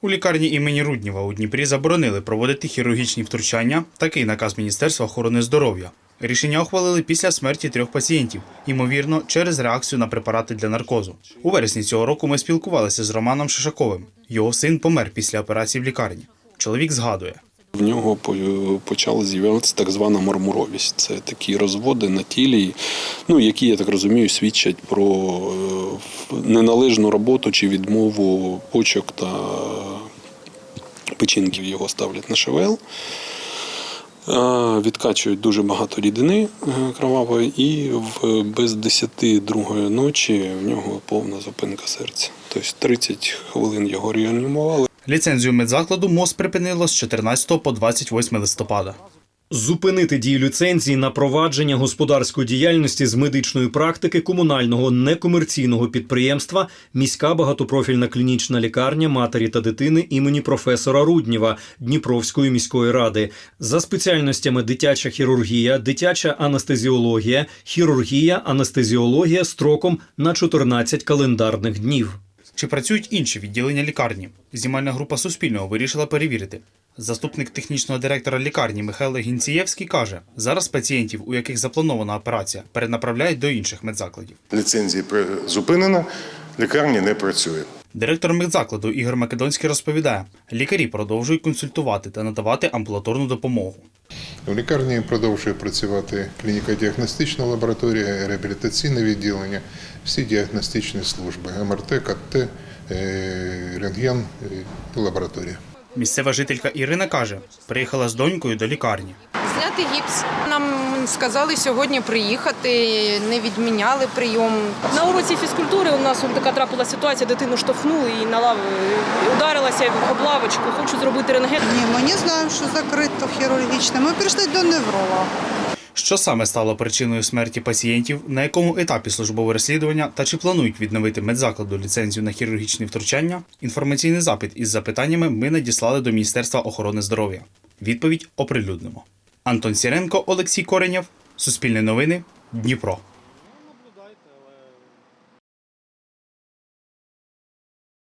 У лікарні імені Рудніва у Дніпрі заборонили проводити хірургічні втручання. Такий наказ Міністерства охорони здоров'я. Рішення ухвалили після смерті трьох пацієнтів, ймовірно, через реакцію на препарати для наркозу. У вересні цього року ми спілкувалися з Романом Шишаковим. Його син помер після операції в лікарні. Чоловік згадує. В нього по- почала з'являтися так звана мармуровість. Це такі розводи на тілі, ну, які, я так розумію, свідчать про е, неналежну роботу чи відмову почок та печінків. Його ставлять на ШВЛ. Е, Відкачують дуже багато рідини е, кровавої, і в без 10 другої ночі в нього повна зупинка серця. Тобто 30 хвилин його реанімували. Ліцензію медзакладу МОЗ припинило з 14 по 28 листопада. Зупинити дію ліцензії на провадження господарської діяльності з медичної практики комунального некомерційного підприємства міська багатопрофільна клінічна лікарня матері та дитини імені професора Рудніва Дніпровської міської ради за спеціальностями дитяча хірургія, дитяча анестезіологія, хірургія, анестезіологія строком на 14 календарних днів. Чи працюють інші відділення лікарні? Знімальна група Суспільного вирішила перевірити. Заступник технічного директора лікарні Михайло Гінцієвський каже, зараз пацієнтів, у яких запланована операція, перенаправляють до інших медзакладів. Ліцензія зупинена, лікарня не працює. Директор медзакладу Ігор Македонський розповідає, лікарі продовжують консультувати та надавати амбулаторну допомогу. В лікарні продовжує працювати клініко-діагностична лабораторія, реабілітаційне відділення, всі діагностичні служби МРТ, КТ, е, рентген і лабораторія. Місцева жителька Ірина каже, приїхала з донькою до лікарні. Зняти гіпс. Нам сказали сьогодні приїхати, не відміняли прийом. На уроці фізкультури у нас така трапила ситуація, дитину штовхнули і на лаву ударилася об лавочку. Хочу зробити рентген. Ні, ми не знаємо, що закрито хірургічне. Ми прийшли до невролога. Що саме стало причиною смерті пацієнтів, на якому етапі службове розслідування та чи планують відновити медзакладу ліцензію на хірургічні втручання? Інформаційний запит із запитаннями ми надіслали до Міністерства охорони здоров'я. Відповідь оприлюднимо. Антон Сіренко, Олексій Коренєв, Суспільне новини, Дніпро.